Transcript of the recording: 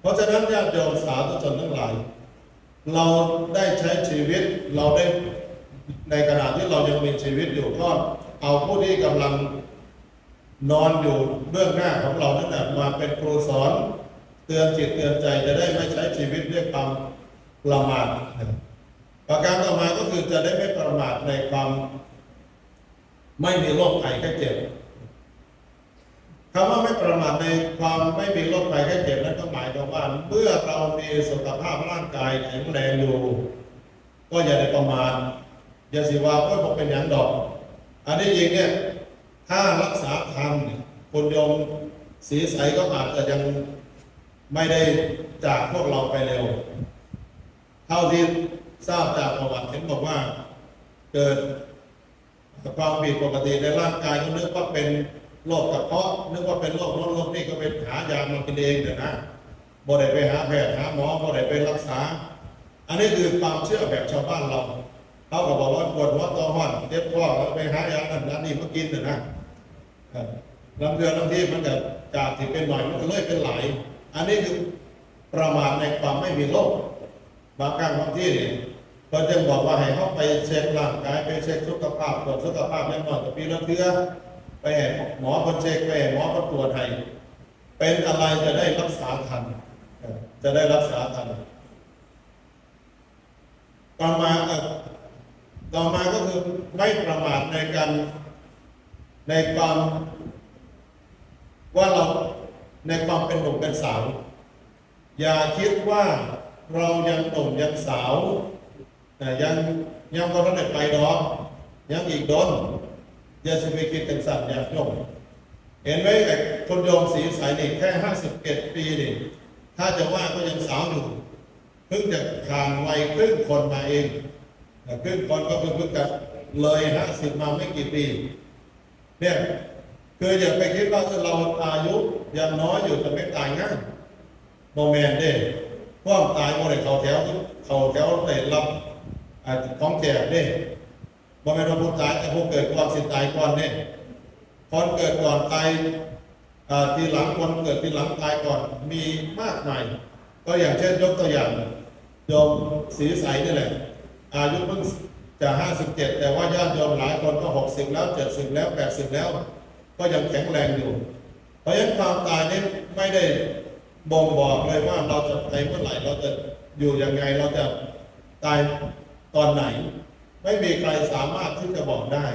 เพราะฉะนั้นญาติโยมสาธุชนทั้งหลาย เราได้ใช้ชีวิตเราได้ในขณะที่เรายังมีชีวิตอยู่ก็เอาผู้ที่กำลังนอนอยู่เบื้องหน้าของเรานั่นแหละมาเป็นครูสอน เตือนจิตเตือนใจจะได้ไม่ใช้ชีวิตด้วยความประมาทประการต่อมาก็คือจะได้ไม่ประมาทในความไม่มีโรคภัยแค่เจ็บ คำว่าไม่ประมาทในความไม่มีโรคภัยแค่เจ็บนั้นก็หมายความว่าเมื่อเรามีสุขภาพร่างกายแข็งแรงอยู่ ก็อย่าได้ประมาทอย่าสิว่าก็บอกเป็นอย่างดอก อันนี้จริงเนี่ยถ้ารักษาทันคนยมสีใสก็อาจจะยังไม่ได้จากพวกเราไปเร็ว เท่าที่ทราบจากประวัติเห็นบอกว่าเกิดความผิดปกติในร่างกายก็นึกว่าเป็น โรคกระเพาะนึกว่าเป็นโรคโน้นโรคนี้ก็ไปหายามากินเองเดี๋ยวนะบ่ได้ไปหาแพทย์หาหมอบ่ได้ไปรักษา อันนี้คือความเชื่อแบบชาวบ้านเราเขาก็บอกว่าปวดหัวตัวห้อนเจ็บคอแล้วไปหายานั่นนั่นนี่มากินเดี๋ยวนะลำเดือนลำที่มันจะจากที่เป็นหน่อยมันก็เลยเป็นหลายอันนี้คือประมาทในความไม่มีโรคบางครั้งบางที่เนี่ยก็จึงบอกว่าให้เขาไปเช็คร่างกายไปเช็คสุขภาพตรวจสุขภาพแน่นอนกับปีละเทือ ไปให้หมอคนเช็คไปให้หมอคนตรวจให้เป็นอะไรจะได้รักษาทัน จะได้รักษาทันต่อมาต่อมาก็คือไม่ประมาทในการในความว่าเราในความเป็นหนุ่มเป็นสาว อย่าคิดว่าเรายังหนุ่มยังสาวแต่ยังยังก็ต้องได้ไปดอกยังอีกโดน ย่าสิไปคิดกันสัตว์อยาโยมเห็นไหมไอ้คนโยมสีสายนี่แค่ห้าสิบเอ็ดปีนี่ถ้าจะว่าก็ยังสาวอยู่เพิ่งจะผ่านวัยครึ่งคนมาเองแต่ครึ่งคนก็คือเพิ่งจะเลยห้าสิบมาไม่กี่ปี เนี่ยคืออย่าไปคิดว่าเราอายุยังน้อยอยู่แต่ไม่ตายง่ายโมเมนต์เด้พวกตายโมเดลเขาแถวเขาแถวเตะรับอาจจะของแจกเนี่ย บ่แม่นว่าผู้ตายแต่ผู้เกิดก่อนสิตายก่อนเนี่ยคนเกิดก่อนตายทีหลังคนเกิดทีหลังตายก่อนมีมากมายก็อย่างเช่นยกตัวอย่างโยมศรีใสนี่แหละ อายุเพิ่งจะห้าสิบเจ็ดแต่ว่าญาติโยมหลายคนก็หกสิบแล้วเจ็ดสิบแล้วแปดสิบแล้ว ก็ยังแข็งแรงอยู่ เพราะฉะนั้นความตายนี่ไม่ได้บ่งบอกเลยว่าเราจะไปเมื่อไหร่เราจะอยู่ยังไงเราจะตายตอนไหน ไม่มีใครสามารถที่จะบอกได้